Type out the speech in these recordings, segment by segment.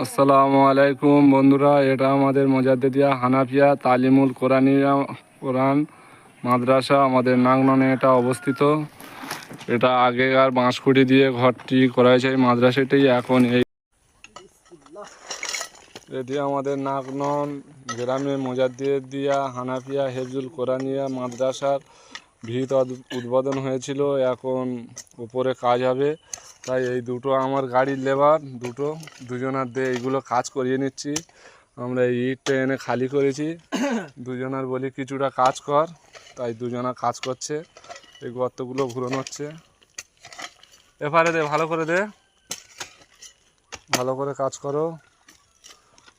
আসসালামু আলাইকুম বন্ধুরা, এটা আমাদের মজাদ্দিয়া হানাফিয়া তালিমুল কোরআনিয়া, কোরআন মাদ্রাসা আমাদের নাগননে এটা অবস্থিত। এটা আগেকার বাঁশকুড়ি দিয়ে ঘরটি করা হয়েছে এই মাদ্রাসাটি, এখন এই এটি আমাদের নাগনন গ্রামে মোজাদ্দিয়া হানাফিয়া হেফজুল কোরআনিয়া মাদ্রাসার ভিত উদ- উদ্বোধন হয়েছিল, এখন উপরে কাজ হবে। তাই এই দুটো আমার গাড়ির লেবার, দুটো, দুজনার দিয়ে এইগুলো কাজ করিয়ে নিচ্ছি। আমরা এই ইটটা এনে খালি করেছি। দুজনার বলি, কিছুটা কাজ কর। তাই দুজনা কাজ করছে। এই গর্তগুলো ঘুরন হচ্ছে। এপারে দে, ভালো করে দে। ভালো করে কাজ করো।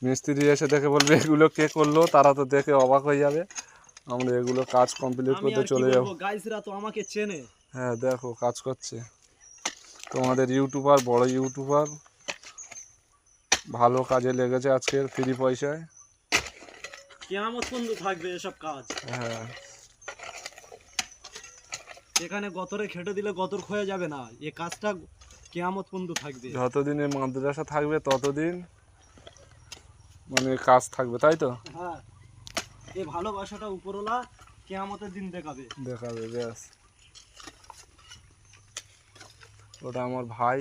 মিস্ত্রি এসে দেখে বলবে, এগুলো কে করল? তারা তো দেখে অবাক হয়ে যাবে। আমরা এগুলো কাজ কমপ্লিট করতে চলে যাব। গাইসরা তো আমাকে চেনে। হ্যাঁ দেখো কাজ করছে। তোমাদের ইউটিউবার বড় ইউটিউবার ভালো কাজে লেগেছে আজকের ফ্রি পয়সায়। কেয়ামত বন্ধু থাকবে এসব কাজ। হ্যাঁ। এখানে গতরে খেটে দিলে গতর ক্ষয়ে যাবে না। এ কাজটা কেয়ামত বন্ধু থাকবে। যতদিন এই মাদ্রাসা থাকবে ততদিন মানে কাজ থাকবে তাই তো? হ্যাঁ। এই ভালোবাসাটা উপরওয়ালা কেয়ামতের দিন দেখাবে। দেখাবে, ব্যাস। ওটা আমার ভাই।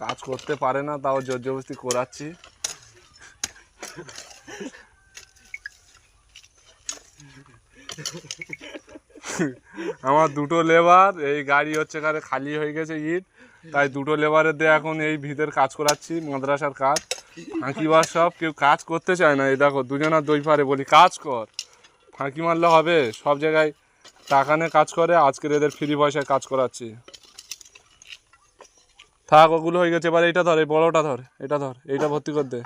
কাজ করতে পারে না, তাও জোর জবরদস্তি করাচ্ছি। আমার দুটো লেবার, এই গাড়ি হচ্ছে কারে খালি হয়ে গেছে ইট। তাই দুটো লেবারের দিয়ে এখন এই ভিতের কাজ করাচ্ছি, মাদ্রাসার কাজ। ফাঁকিবার সব কেউ কাজ করতে চায় না। এই দেখো দুজনা দই পারে বলি, কাজ কর। ফাঁকি মারলে হবে, সব জায়গায় টাকা নিয়ে কাজ করে, আজকের এদের ফ্রি পয়সায় কাজ করাচ্ছি। থাক, ওগুলো হয়ে গেছে, এবার এইটা ধর, এই বড়টা ধর, এটা ধর, এইটা ভর্তি কর দে।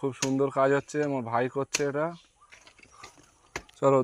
খুব সুন্দর কাজ হচ্ছে, আমার ভাই করছে এটা। চলো।